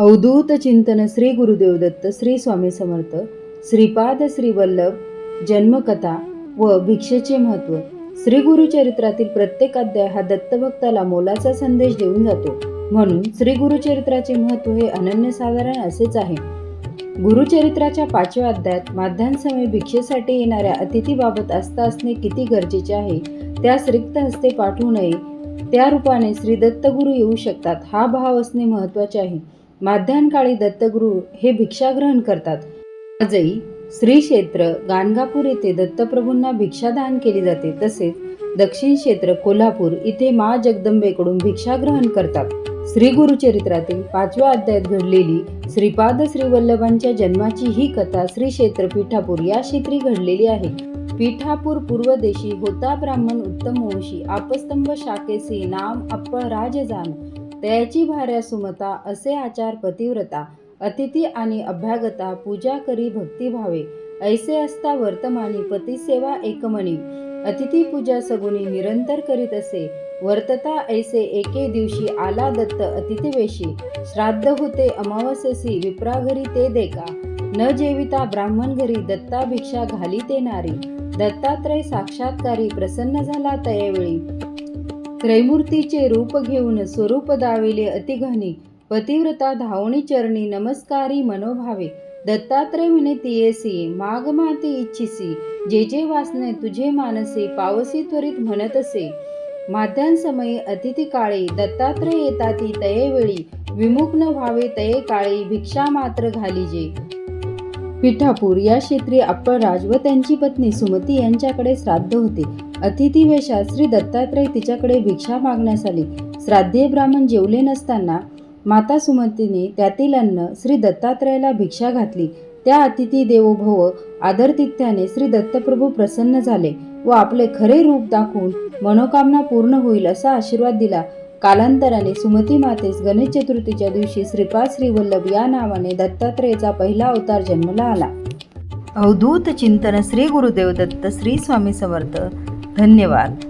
अवधूत चिंतन श्री गुरुदेव दत्त श्री स्वामी समर्थ श्रीपाद श्रीवल्लभ जन्मकथा व भिक्षेचे महत्त्व श्री गुरुचरित्रातील प्रत्येक अध्याय हा दत्तभक्ताला मोलाचा संदेश देऊन जातो. म्हणून श्री गुरुचरित्राचे महत्त्व हे अनन्यसाधारण असेच आहे. गुरुचरित्राच्या पाचव्या अध्यायात माध्यांसमयी भिक्षेसाठी येणाऱ्या अतिथीबाबत आस्था असणे किती गरजेचे आहे त्यास रिक्त हस्ते पाठवू नये. त्या रूपाने श्री दत्तगुरू येऊ शकतात हा भाव असणे महत्त्वाचे आहे. माध्यानकाळी दत्तगुरू हे भिक्षाग्रहण करतात. आजही श्री क्षेत्र गाणगापूर येथे दत्तप्रभूंना भिक्षादान केली जाते. तसेच दक्षिण क्षेत्र कोल्हापूर इथे मा जगदंबेकडून भिक्षाग्रहण करतात. श्री गुरुचरित्रातील पाचव्या अध्यायात घडलेली श्रीपाद श्रीवल्लभांच्या जन्माची ही कथा श्री क्षेत्र पीठापूर या क्षेत्री घडलेली आहे. पीठापूर पूर्वदेशी होता ब्राह्मण उत्तम वंशी आपस्तंभ शाखेसी नाम अपराज जाण तयाची भार्या सुमता असे आचार पतिव्रता अतिथी आणि अभ्यागता पूजा करी भक्तिभावे ऐसे असता वर्तमानी पतिसेवा एकमणी अतिथी पूजा सगुनी निरंतर करीत असे वर्तता ऐसे एके दिवशी आला दत्त अतिथिवेशी श्राद्ध होते अमावस्यसी विप्राघरी ते देका. न जेविता ब्राह्मण घरी दत्ता भिक्षा घाली ते नारी. दत्तात्रय साक्षात्कारी प्रसन्न झाला तयावेळी. त्रैमूर्तीचे रूप घेऊन स्वरूप दाविले अतिघनी. पतिव्रता धावणी चरणी नमस्कारी मनोभावे. दत्तात्रय म्हणे तियेसी माग माती इच्छिसी. जे जे वासने तुझे मानसे पावसी त्वरित म्हणत असे माध्यांसमयी अतिथी काळी दत्तात्रय येताती तयेवेळी विमुख न व्हावे तये काळी भिक्षा मात्र घालीजे पिठापूर या क्षेत्री अप्पळराज व त्यांची पत्नी सुमती यांच्याकडे श्राद्ध होते. अतिथी वेशात श्री दत्तात्रय तिच्याकडे भिक्षा मागण्यास आली. श्राद्धीय ब्राह्मण जेवले नसताना माता सुमतीने त्यातील अन्न श्री दत्तात्रयाला भिक्षा घातली. त्या अतिथी देवोभव आदरतिथ्याने श्री दत्तप्रभू प्रसन्न झाले व आपले खरे रूप दाखवून मनोकामना पूर्ण होईल असा आशीर्वाद दिला. कालांतराने सुमती मातेस गणेश चतुर्थीच्या दिवशी श्रीपाद श्रीवल्लभ या नावाने दत्तात्रेयचा पहिला अवतार जन्मला आला. अवधूत चिंतन श्री गुरुदेव दत्त श्री स्वामी समर्थ धन्यवाद.